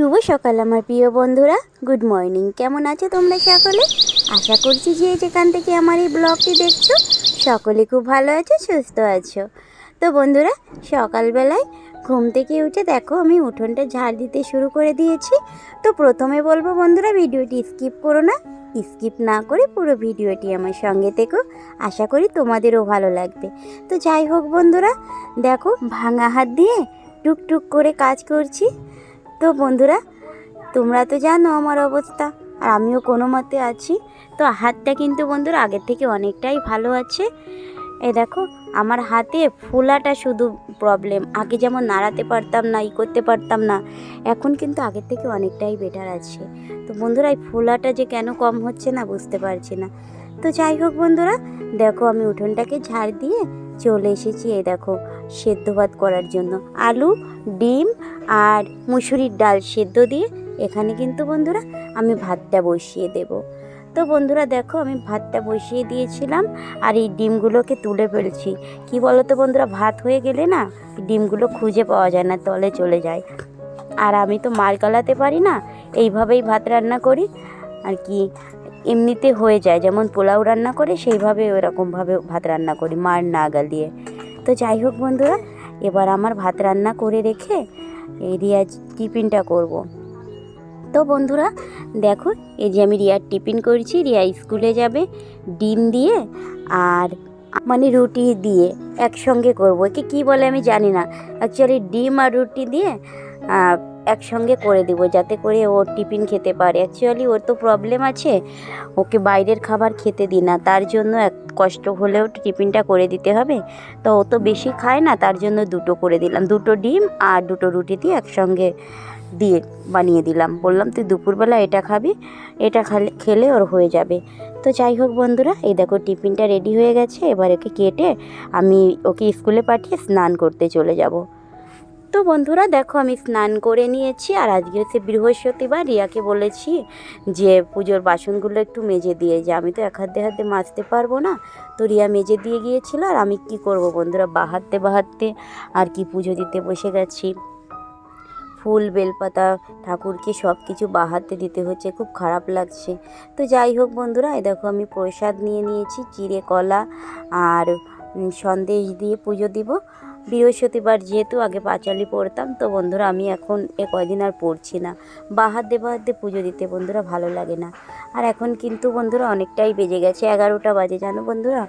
শুভ সকাল, আমার প্রিয় বন্ধুরা। গুড মর্নিং কেমন আছো তোমরা সকলে? আশা করছি যে যেখান থেকে আমার এই ব্লগটি দেখছ, সকলে খুব ভালো আছো, সুস্থ আছো। তো বন্ধুরা, সকালবেলায় ঘুম থেকে উঠে দেখো, আমি উঠোনটা ঝাড় দিতে শুরু করে দিয়েছি। তো প্রথমে বলব বন্ধুরা, ভিডিওটি স্কিপ করো না, স্কিপ না করে পুরো ভিডিওটি আমার সঙ্গে থেকো। আশা করি তোমাদেরও ভালো লাগবে। তো যাই হোক বন্ধুরা, দেখো, ভাঙা হাত দিয়ে টুকটুক করে কাজ করছি। তো বন্ধুরা, তোমরা তো জানো আমার অবস্থা, আর আমিও কোনো মতে আছি। তো হাতটা কিন্তু বন্ধুরা আগের থেকে অনেকটাই ভালো আছে। এ দেখো, আমার হাতে ফোলাটা শুধু প্রবলেম আগে যেমন নাড়াতে পারতাম না, ই করতে পারতাম না, এখন কিন্তু আগের থেকে অনেকটাই বেটার আছে। তো বন্ধুরা, এই ফোলাটা যে কেন কম হচ্ছে না, বুঝতে পারছি না। তো যাই হোক বন্ধুরা, দেখো আমি উঠোনটাকে ঝাড় দিয়ে চলে এসেছি এই দেখো সেদ্ধ ভাত করার জন্য। আলু, ডিম আর মুসুরির ডাল সেদ্ধ দিয়ে এখানে কিন্তু বন্ধুরা আমি ভাতটা বসিয়ে দেব। তো বন্ধুরা দেখো আমি ভাতটা বসিয়ে দিয়েছিলাম আর এই ডিমগুলোকে তুলে ফেলছি। কি বলো তো বন্ধুরা, ভাত হয়ে গেলে না ডিমগুলো খুঁজে পাওয়া যায় না, তলে চলে যায়। আর আমি তো মার গালাতে পারি না, এইভাবেই ভাত রান্না করি। আর কি এমনিতে হয়ে যায়। যেমন পোলাও রান্না করে, সেইভাবে ওরকমভাবে ভাত রান্না করি, মার না গালিয়ে। তো যাই হোক বন্ধুরা, এবার আমার ভাত রান্না করে রেখে এই রিয়া টিফিনটা করব। তো বন্ধুরা, দেখো, এই যে আমি রিয়ার টিফিন করছি, রিয়া স্কুলে যাবে ডিম দিয়ে আর মানে রুটি দিয়ে একসঙ্গে করব। একে কী বলে আমি জানি না। অ্যাকচুয়ালি ডিম আর রুটি দিয়ে একসঙ্গে করে দেবো, যাতে করে ও টিফিন খেতে পারে। অ্যাকচুয়ালি ওর তো প্রবলেম আছে। ওকে বাইরের খাবার খেতে দিই না। তার জন্য এক কষ্ট হলেও টিফিনটা করে দিতে হবে। তো ও তো বেশি খায় না, তার জন্য দুটো করে দিলাম। দুটো ডিম আর দুটো রুটি দিয়ে একসঙ্গে দিয়ে বানিয়ে দিলাম। বললাম, তুই দুপুরবেলা এটা খাবি। এটা খালে, খেলে ওর হয়ে যাবে। তো যাই হোক বন্ধুরা, এই দেখো টিফিনটা রেডি হয়ে গেছে। এবার ওকে কেটে আমি ওকে স্কুলে পাঠিয়ে স্নান করতে চলে যাব। তো বন্ধুরা, দেখো আমি স্নান করে নিয়েছি আর আজকে হচ্ছে বৃহস্পতিবার। রিয়াকে বলেছি যে পুজোর বাসনগুলো একটু মেজে দিয়ে যে। আমি তো এক হাতে হাতে মাজতে পারব না। তো রিয়া মেজে দিয়ে গিয়েছিল আর আমি কি করব বন্ধুরা, বাহাতে বাহাতে আর কি পুজো দিতে বসে গেছি। ফুল, বেলপাতা, ঠাকুরকে সব কিছু বাহাতে দিতে হচ্ছে, খুব খারাপ লাগছে। তো যাই হোক বন্ধুরা, এই দেখো আমি প্রসাদ নিয়ে নিয়েছি, চিড়ে কলা আর সন্দেশ দিয়ে পুজো দিব। বৃহস্পতিবার যেহেতু আগে পাঁচালি পড়তাম, তো বন্ধুরা আমি এখন এ কয়দিন আর পড়ছি না। বাহাতে বাহাতে পুজো দিতে বন্ধুরা ভালো লাগে না। আর এখন কিন্তু বন্ধুরা অনেকটাই বেজে গেছে, এগারোটা বাজে, জানো বন্ধুরা?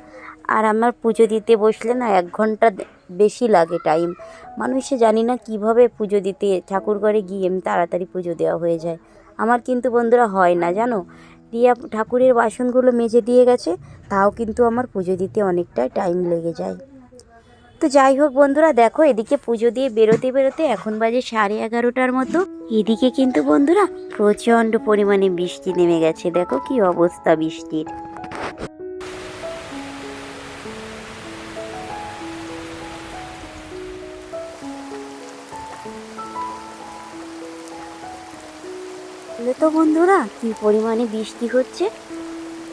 আর আমার পুজো দিতে বসলে না এক ঘণ্টা বেশি লাগে টাইম মানুষে জানি না কীভাবে পুজো দিতে, ঠাকুর ঘরে গিয়ে তাড়াতাড়ি পুজো দেওয়া হয়ে যায়। আমার কিন্তু বন্ধুরা হয় না, জানো? রিয়া ঠাকুরের বাসনগুলো মেজে দিয়ে গেছে, তাও কিন্তু আমার পুজো দিতে অনেকটাই টাইম লেগে যায়। তো যাই হোক বন্ধুরা, দেখো এদিকে পুজো দিয়ে বেরোতে বেরোতে এখন বাজে সাড়ে এগারোটার মতো। এদিকে কিন্তু বন্ধুরা প্রচণ্ড পরিমাণে বৃষ্টি নেমে গেছে। দেখো কি অবস্থা বৃষ্টির। তো বন্ধুরা কি পরিমাণে বৃষ্টি হচ্ছে?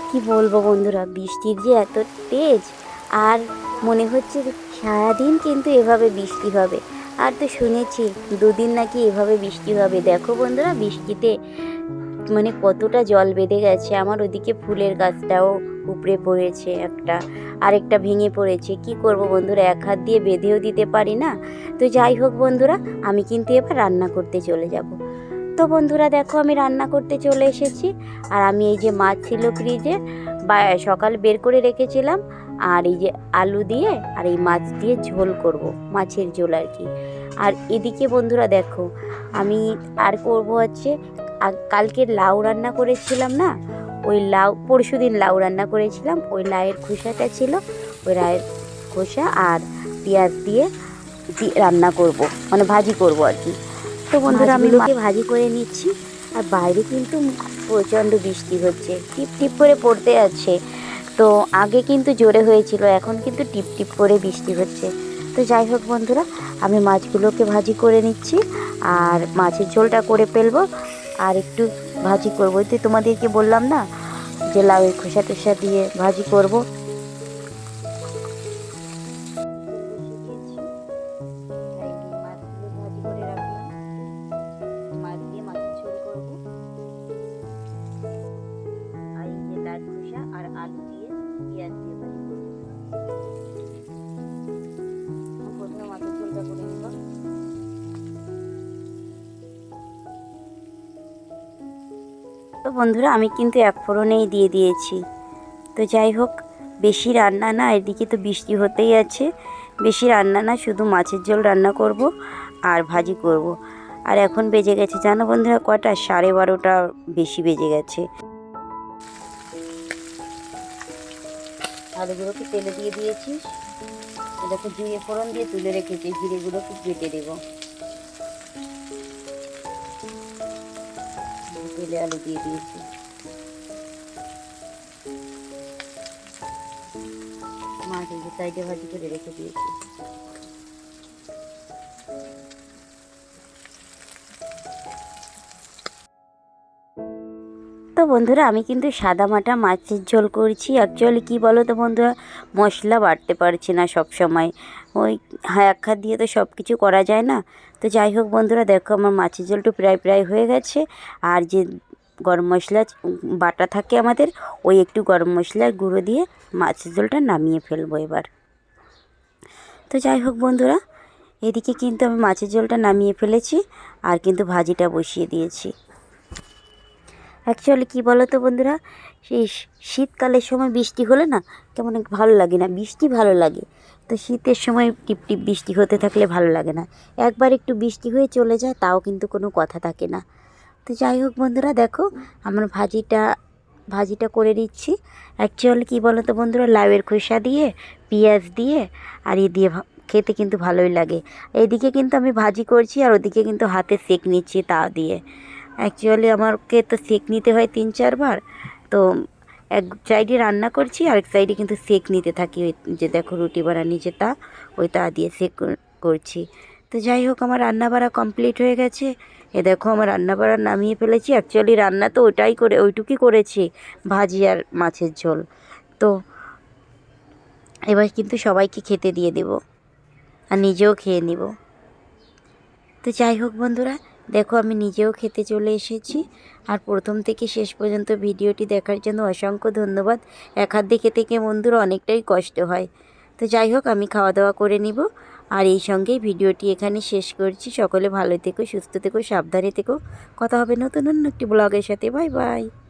কি বলব বন্ধুরা, বৃষ্টির যে এত তেজ, আর মনে হচ্ছে সারাদিন কিন্তু এভাবে বৃষ্টি হবে। আর তো শুনেছি, দুদিন নাকি এভাবে বৃষ্টি হবে। দেখো বন্ধুরা, বৃষ্টিতে মানে কতটা জল বেঁধে গেছে। আমার ওদিকে ফুলের গাছটাও উপড়ে পড়েছে একটা, আরেকটা ভেঙে পড়েছে। কি করব বন্ধুরা, এক হাত দিয়ে বেঁধেও দিতে পারি না। তো যাই হোক বন্ধুরা, আমি কিন্তু এবার রান্না করতে চলে যাব। তো বন্ধুরা, দেখো আমি রান্না করতে চলে এসেছি। আর আমি এই যে মাছ ছিল ফ্রিজে, বা সকাল বের করে রেখেছিলাম। আর এই যে আলু দিয়ে আর এই মাছ দিয়ে ঝোল করব মাছের ঝোল আর কি। আর এদিকে বন্ধুরা দেখো আমি আর করব হচ্ছে কালকে লাউ রান্না করেছিলাম না? ওই লাউ পরশু দিন লাউ রান্না করেছিলাম ওই লাউয়ের খোসাটা ছিল ওই লাউয়ের খোসা আর পেঁয়াজ দিয়ে রান্না করব মানে ভাজি করব আর কি। তো বন্ধুরা আমি মাকে ভাজি করে নিচ্ছি আর বাইরে কিন্তু প্রচণ্ড বৃষ্টি হচ্ছে টিপ টিপ করে পড়তে আছে। তো আগে কিন্তু জোরে হয়েছিল, এখন কিন্তু টিপ টিপ করে বৃষ্টি হচ্ছে। তো যাই হোক বন্ধুরা, আমি মাছগুলোকে ভাজি করে নিচ্ছি, আর মাছের ঝোলটা করে ফেলব, আর একটু ভাজি করব। তো তোমাদেরকে বললাম না, যে লাউয়ের খোসা টোসা দিয়ে ভাজি করব। বন্ধুরা, আমি কিন্তু এক ফোড়নেই দিয়ে দিয়েছি। তো যাই হোক, বেশি রান্না না, এদিকে তো বৃষ্টি হতেই আছে। বেশি রান্না না, শুধু মাছের ঝোল রান্না করব আর ভাজি করব। আর এখন বেজে গেছে, জানো বন্ধুরা, কটা? সাড়ে বারোটা বেশি বেজে গেছে। আলুগুলোকে তেলে দিয়ে দিয়েছি। দেখো জিরে ফোড়ন দিয়ে তুলে রেখেছি, জিরেগুলোকে কেটে দেবো। তেলে আলু দিয়ে দিয়েছি। এই সাইডে ভাজি করে রেখে দিয়েছি। তো বন্ধুরা, আমি কিন্তু সাদা মাটা মাছের ঝোল করছি। অ্যাকচুয়ালি কী বলো তো বন্ধুরা, মশলা বাড়তে পারছি না সব সময় ওই এক হাত দিয়ে তো সব কিছু করা যায় না। তো যাই হোক বন্ধুরা, দেখো আমার মাছের ঝোলটা প্রায় প্রায় হয়ে গেছে। আর যে গরম মশলা বাটা থাকে আমাদের, ওই একটু গরম মশলার গুঁড়ো দিয়ে মাছের ঝোলটা নামিয়ে ফেলব এবার। তো যাই হোক বন্ধুরা, এদিকে কিন্তু আমি মাছের ঝোলটা নামিয়ে ফেলেছি, আর কিন্তু ভাজিটা বসিয়ে দিয়েছি। অ্যাকচুয়ালি কী বলো তো বন্ধুরা সেই শীতকালের সময় বৃষ্টি হলে না কেমন ভালো লাগে না, বৃষ্টি ভালো লাগে। তো শীতের সময় টিপ টিপ বৃষ্টি হতে থাকলে ভালো লাগে না। একবার একটু বৃষ্টি হয়ে চলে যায় তাও কিন্তু কোনো কথা থাকে না। তো যাই হোক বন্ধুরা, দেখো আমার ভাজিটা ভাজিটা করে দিচ্ছি অ্যাকচুয়ালি কী বলো তো বন্ধুরা, লাউয়ের খোসা দিয়ে, পেঁয়াজ দিয়ে আর ই দিয়ে খেতে কিন্তু ভালোই লাগে। এদিকে কিন্তু আমি ভাজি করছি আর ওদিকে কিন্তু হাতে সেক নিচ্ছি তা দিয়ে। অ্যাকচুয়ালি আমাকে তো সেক নিতে হয় তিন চারবার। তো এক সাইডে রান্না করছি, আরেক সাইডে কিন্তু সেক নিতে থাকি। ওই যে দেখো রুটি বানানি যে তা, ওই তা দিয়ে সেক করছি। তো যাই হোক, আমার রান্না বাড়া কমপ্লিট হয়ে গেছে। এ দেখো, আমার রান্না বাড়া নামিয়ে ফেলেছি। অ্যাকচুয়ালি রান্না তো ওটাই করে, ওইটুকুই করেছি, ভাজি আর মাছের ঝোল। তো এবার কিন্তু সবাইকে খেতে দিয়ে দেব, আর নিজেও খেয়ে নিব। তো যাই হোক বন্ধুরা দেখো, আমি নিজেও খেতে চলে এসেছি। আর প্রথম থেকে শেষ পর্যন্ত ভিডিওটি দেখার জন্য অসংখ্য ধন্যবাদ। এক হাত দেখে থেকে বন্ধুরা অনেকটাই কষ্ট হয়। তো যাই হোক, আমি খাওয়া দাওয়া করে নিব। আর এই সঙ্গেই ভিডিওটি এখানে শেষ করছি। সকলে ভালো থেকো, সুস্থ থেকো, সাবধানে থেকো। কথা হবে নতুন অন্য একটি ব্লগের সাথে। Bye bye.